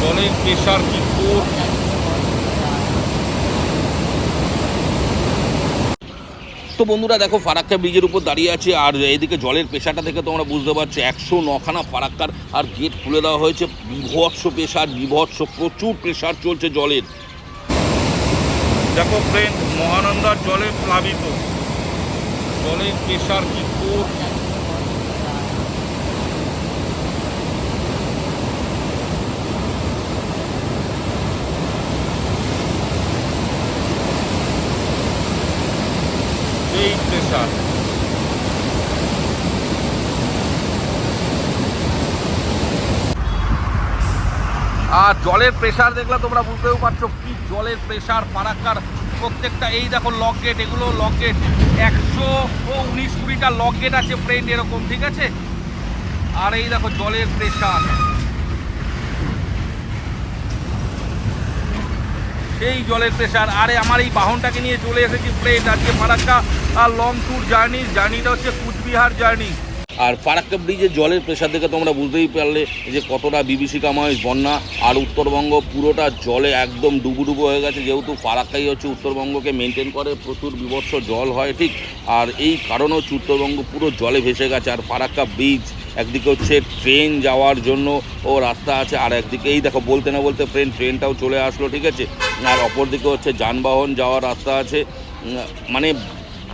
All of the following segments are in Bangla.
জলের প্রেশার কি তো বন্ধুরা দেখো ফারাক্কা ব্রিজের উপর দাঁড়িয়ে আছে আর এদিকে জলের পেশাটা দেখে তোমরা বুঝতে পারছ একশো নখানা ফারাক্কার আর গেট খুলে দেওয়া হয়েছে। বিভৎস প্রেশার বিভৎস প্রচুর প্রেশার চলছে জলের। দেখো ফ্রেন্ড মহানন্দার জলে প্লাবিত। জলের প্রেশার কি এই প্রেশার আর জলের প্রেশার দেখলে তোমরা বুঝতেও পারছ কি জলের প্রেশার ফারাক্কার প্রত্যেকটা এই দেখো লক গেট এগুলো লক গেট একশো উনিশ কুড়িটা লক গেট আছে ফ্রেন্ড এরকম, ঠিক আছে? আর এই দেখো জলের প্রেশার সেই জলের প্রেশার আরে আমার এই বাহনটাকে নিয়ে চলে এসেছি ফ্রেন্ড আজকে ফারাক্কা আর লং ট্যুর জার্নি জার্নিটা হচ্ছে কুচবিহার জার্নি আর ফারাক্কা ব্রিজের জলের প্রেশার দেখে তোমরা বুঝতেই পারলে যে কতটা বিভীষিকাময় বন্যা, আর উত্তরবঙ্গ পুরোটা জলে একদম ডুবুডুবু হয়ে গেছে, যেহেতু ফারাক্কাই হচ্ছে উত্তরবঙ্গকে মেনটেন করে, প্রচুর বিভৎস জল হয়, ঠিক? আর এই কারণে হচ্ছে উত্তরবঙ্গ পুরো জলে ভেসে গেছে, আর ফারাক্কা ব্রিজ একদিকে হচ্ছে ট্রেন যাওয়ার জন্য ও রাস্তা আছে, আর একদিকে এই দেখো বলতে না বলতে ট্রেন ট্রেনটাও চলে আসলো, ঠিক আছে? আর অপরদিকে হচ্ছে যানবাহন যাওয়ার রাস্তা আছে মানে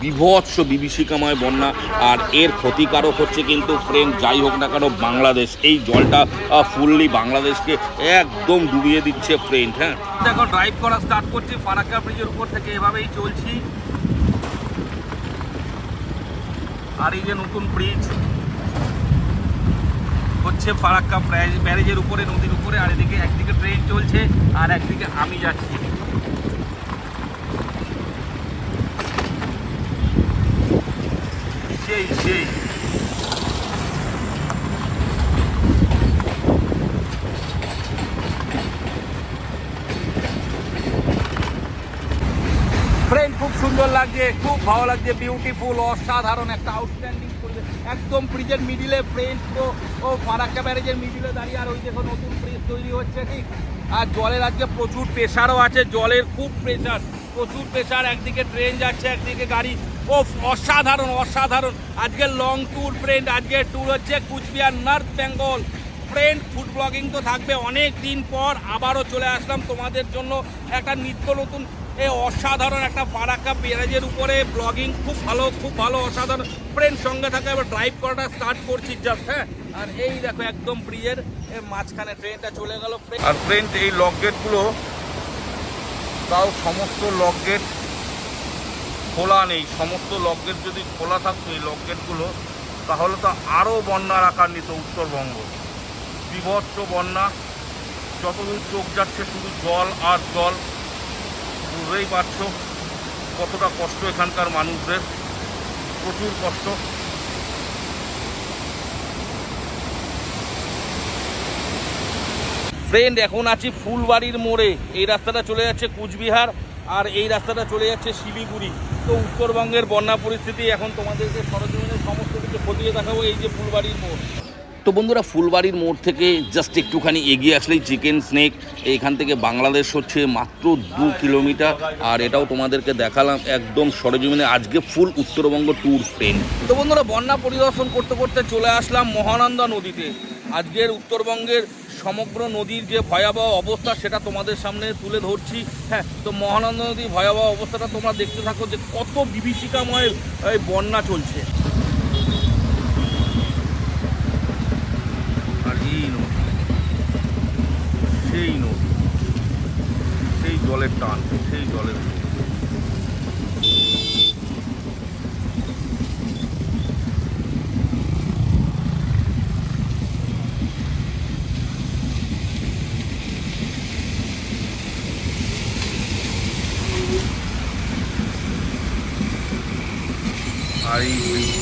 বিভৎস বিভীষিকাময় বন্যা, আর এর ক্ষতিকারক হচ্ছে কিন্তু ফ্রেন্ড যাই হোক না কেন, বাংলাদেশ। এই জলটা ফুললি বাংলাদেশকে একদম ডুবিয়ে দিচ্ছে ফ্রেন্ড হ্যাঁ? দেখো ড্রাইভ করা স্টার্ট করছি, ফারাক্কা ব্রিজের উপর থেকে এভাবেই চলছি। আর এই যে নতুন ব্রিজ হচ্ছে ফারাক্কা ব্যারেজ- ব্যারেজের উপরে, নদীর উপরে, আর এদিকে একদিকে ট্রেন চলছে আর একদিকে আমি যাচ্ছি। সেই সেই ফ্রেন্ড খুব সুন্দর লাগছে, খুব ভালো লাগছে বিউটিফুল অসাধারণ একটা আউটস্ট্যান্ডিং পরিবেশ। একদম ব্রিজের মিডিলে ফ্রেন্ড পুরো ও ফারাক্কা ব্যারেজের মিডিলে দাঁড়িয়ে আর ওই দেখো নতুন ব্রিজ তৈরি হচ্ছে, ঠিক? আর জলের আজকে প্রচুর প্রেশারও আছে, জলের খুব প্রেশার প্রচুর প্রেশার একদিকে ট্রেন যাচ্ছে, একদিকে গাড়ি। ও অসাধারণ অসাধারণ। আজকের লং ট্যুর ফ্রেন্ড আজকের ট্যুর হচ্ছে Cooch Behar north Bengal friend food blogging তো থাকবে, অনেক দিন পর আবারও চলে আসলাম তোমাদের জন্য একটা নিত্য নতুন এ অসাধারণ একটা ফারাক্কা ব্যারেজের উপরে ব্লগিং খুব ভালো খুব ভালো, অসাধারণ। ফ্রেন্ড সঙ্গে থাকা, এবার ড্রাইভ করাটা স্টার্ট করছি জাস্ট হ্যাঁ? আর এই দেখো, একদম ব্রিজের মাঝখানে ট্রেনটা চলে গেল। আর ফ্রেন্ড এই লক গেটগুলো তাও সমস্ত লক গেট খোলা নেই। সমস্ত লক গেট যদি খোলা থাকতো, এই লক গেটগুলো তাহলে তো আরও বন্যার আকার নিত উত্তরবঙ্গ। বিভৎস বন্যা, যতদূর চোখ যাচ্ছে শুধু জল আর জল। বুঝতেই পারছ কতটা কষ্ট এখানকার মানুষদের, প্রচুর কষ্ট। ফ্রেন্ড এখন আছি ফুলবাড়ির মোড়ে। এই রাস্তাটা চলে যাচ্ছে কুচবিহার আর এই রাস্তাটা চলে যাচ্ছে শিলিগুড়ি। তো উত্তরবঙ্গের বন্যা পরিস্থিতি এখন তোমাদেরকে সরজমিনের সমস্ত কিছু খতিয়ে দেখাবো এই যে ফুলবাড়ির মোড়। তো বন্ধুরা, ফুলবাড়ির মোড় থেকে জাস্ট একটুখানি এগিয়ে আসলেই চিকেন স্নেক এইখান থেকে বাংলাদেশ হচ্ছে মাত্র দু কিলোমিটার। আর এটাও তোমাদেরকে দেখালাম একদম সরজমিনে। আজকে ফুল উত্তরবঙ্গ ট্যুর ফ্রেন্ড তো বন্ধুরা, বন্যা পরিদর্শন করতে করতে চলে আসলাম মহানন্দা নদীতে। আজকের উত্তরবঙ্গের সমগ্র নদীর যে ভয়াবহ অবস্থা, সেটা তোমাদের সামনে তুলে ধরছি। হ্যাঁ তো মহানন্দা নদীর ভয়াবহ অবস্থাটা তোমরা দেখতে থাকো যে কত বিভীষিকাময় বন্যা চলছে আর এই নদী সেই নদী সেই জলের টান সেই জলের টান। আর এই ব্রিজ